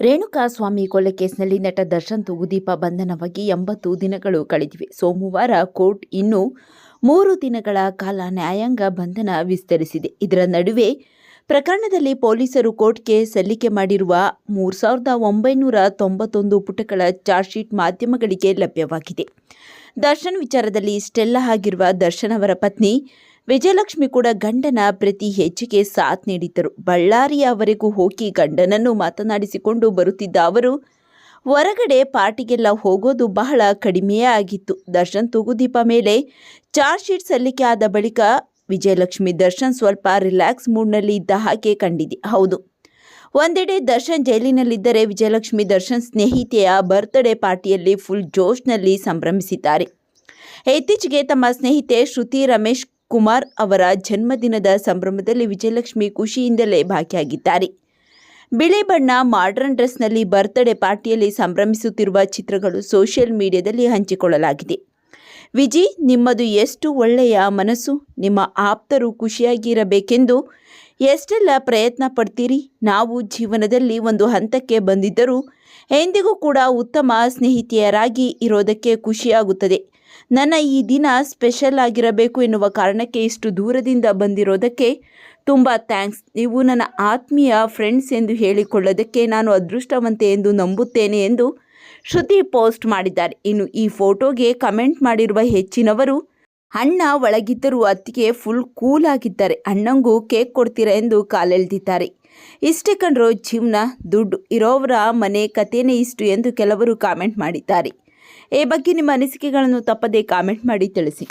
ರೇಣುಕಾ ಸ್ವಾಮಿ ಕೊಲೆ ಕೇಸ್ನಲ್ಲಿ ನಟ ದರ್ಶನ್ ತೂಗುದೀಪ ಬಂಧನವಾಗಿ ಎಂಬತ್ತು ದಿನಗಳು ಕಳೆದಿವೆ. ಸೋಮವಾರ ಕೋರ್ಟ್ ಇನ್ನು ಮೂರು ದಿನಗಳ ಕಾಲ ನ್ಯಾಯಾಂಗ ಬಂಧನ ವಿಸ್ತರಿಸಿದೆ. ಇದರ ನಡುವೆ ಪ್ರಕರಣದಲ್ಲಿ ಪೊಲೀಸರು ಕೋರ್ಟ್ಗೆ ಸಲ್ಲಿಕೆ ಮಾಡಿರುವ ಮೂರು ಸಾವಿರದ ಒಂಬೈನೂರ ತೊಂಬತ್ತೊಂದು ಪುಟಗಳ ಚಾರ್ಜ್ಶೀಟ್ ಮಾಧ್ಯಮಗಳಿಗೆ ಲಭ್ಯವಾಗಿದೆ. ದರ್ಶನ್ ವಿಚಾರದಲ್ಲಿ ಇಷ್ಟೆಲ್ಲ ಆಗಿರುವ ದರ್ಶನ್ ಅವರ ಪತ್ನಿ ವಿಜಯಲಕ್ಷ್ಮಿ ಕೂಡ ಗಂಡನ ಪ್ರತಿ ಹೆಜ್ಜೆಗೆ ಸಾಥ್ ನೀಡಿದ್ದರು. ಬಳ್ಳಾರಿಯವರೆಗೂ ಹೋಗಿ ಗಂಡನನ್ನು ಮಾತನಾಡಿಸಿಕೊಂಡು ಬರುತ್ತಿದ್ದ ಅವರು, ಹೊರಗಡೆ ಪಾರ್ಟಿಗೆಲ್ಲ ಹೋಗೋದು ಬಹಳ ಕಡಿಮೆಯೇ ಆಗಿತ್ತು. ದರ್ಶನ್ ತೂಗುದೀಪ ಮೇಲೆ ಚಾರ್ಜ್ ಶೀಟ್ ಸಲ್ಲಿಕೆ ಆದ ಬಳಿಕ ವಿಜಯಲಕ್ಷ್ಮಿ ದರ್ಶನ್ ಸ್ವಲ್ಪ ರಿಲ್ಯಾಕ್ಸ್ ಮೂಡ್ನಲ್ಲಿ ಇದ್ದ ಹಾಗೆ ಕಂಡಿದೆ. ಹೌದು. ಒಂದೆಡೆ ದರ್ಶನ್ ಜೈಲಿನಲ್ಲಿದ್ದರೆ ವಿಜಯಲಕ್ಷ್ಮಿ ದರ್ಶನ್ ಸ್ನೇಹಿತೆಯ ಬರ್ತ್ಡೇ ಪಾರ್ಟಿಯಲ್ಲಿ ಫುಲ್ ಜೋಶ್ನಲ್ಲಿ ಸಂಭ್ರಮಿಸಿದ್ದಾರೆ. ಇತ್ತೀಚೆಗೆ ತಮ್ಮ ಸ್ನೇಹಿತೆ ಶ್ರುತಿ ರಮೇಶ್ ಕುಮಾರ್ ಅವರ ಜನ್ಮದಿನದ ಸಂಭ್ರಮದಲ್ಲಿ ವಿಜಯಲಕ್ಷ್ಮಿ ಖುಷಿಯಿಂದಲೇ ಭಾಗಿಯಾಗಿದ್ದಾರೆ. ಬಿಳಿ ಬಣ್ಣ ಮಾಡರ್ನ್ ಡ್ರೆಸ್ನಲ್ಲಿ ಬರ್ತ್ಡೇ ಪಾರ್ಟಿಯಲ್ಲಿ ಸಂಭ್ರಮಿಸುತ್ತಿರುವ ಚಿತ್ರಗಳು ಸೋಷಿಯಲ್ ಮೀಡಿಯಾದಲ್ಲಿ ಹಂಚಿಕೊಳ್ಳಲಾಗಿದೆ. ವಿಜಿ, ನಿಮ್ಮದು ಎಷ್ಟು ಒಳ್ಳೆಯ ಮನಸ್ಸು, ನಿಮ್ಮ ಆಪ್ತರು ಖುಷಿಯಾಗಿರಬೇಕೆಂದು ಎಷ್ಟೆಲ್ಲ ಪ್ರಯತ್ನ ಪಡ್ತೀರಿ? ನಾವು ಜೀವನದಲ್ಲಿ ಒಂದು ಹಂತಕ್ಕೆ ಬಂದಿದ್ದರೂ ಎಂದಿಗೂ ಕೂಡ ಉತ್ತಮ ಸ್ನೇಹಿತೆಯರಾಗಿ ಇರೋದಕ್ಕೆ ಖುಷಿಯಾಗುತ್ತದೆ. ನನ್ನ ಈ ದಿನ ಸ್ಪೆಷಲ್ ಆಗಿರಬೇಕು ಎನ್ನುವ ಕಾರಣಕ್ಕೆ ಇಷ್ಟು ದೂರದಿಂದ ಬಂದಿರೋದಕ್ಕೆ ತುಂಬ ಥ್ಯಾಂಕ್ಸ್. ನೀವು ನನ್ನ ಆತ್ಮೀಯ ಫ್ರೆಂಡ್ಸ್ ಎಂದು ಹೇಳಿಕೊಳ್ಳೋದಕ್ಕೆ ನಾನು ಅದೃಷ್ಟವಂತೆ ಎಂದು ನಂಬುತ್ತೇನೆ ಎಂದು ಶ್ರುತಿ ಪೋಸ್ಟ್ ಮಾಡಿದ್ದಾರೆ. ಇನ್ನು ಈ ಫೋಟೋಗೆ ಕಮೆಂಟ್ ಮಾಡಿರುವ ಹೆಚ್ಚಿನವರು, ಅಣ್ಣ ಒಳಗಿದ್ದರೂ ಅತ್ತಿಗೆ ಫುಲ್ ಕೂಲ್ ಆಗಿದ್ದಾರೆ. ಅಣ್ಣಂಗೂ ಕೇಕ್ ಕೊಡ್ತೀರಾ ಎಂದು ಕಾಲೆಳೆದಿದ್ದಾರೆ. ಇಷ್ಟೇ ಕಂಡ್ರೋ ಜೀವನ ದುಡ್ಡು ಇರೋವರ ಮನೆ ಕಥೆನೇ ಇಷ್ಟು ಎಂದು ಕೆಲವರು ಕಾಮೆಂಟ್ ಮಾಡಿದ್ದಾರೆ. ಈ ಬಗ್ಗೆ ನಿಮ್ಮ ಅನಿಸಿಕೆಗಳನ್ನು ತಪ್ಪದೇ ಕಾಮೆಂಟ್ ಮಾಡಿ ತಿಳಿಸಿ.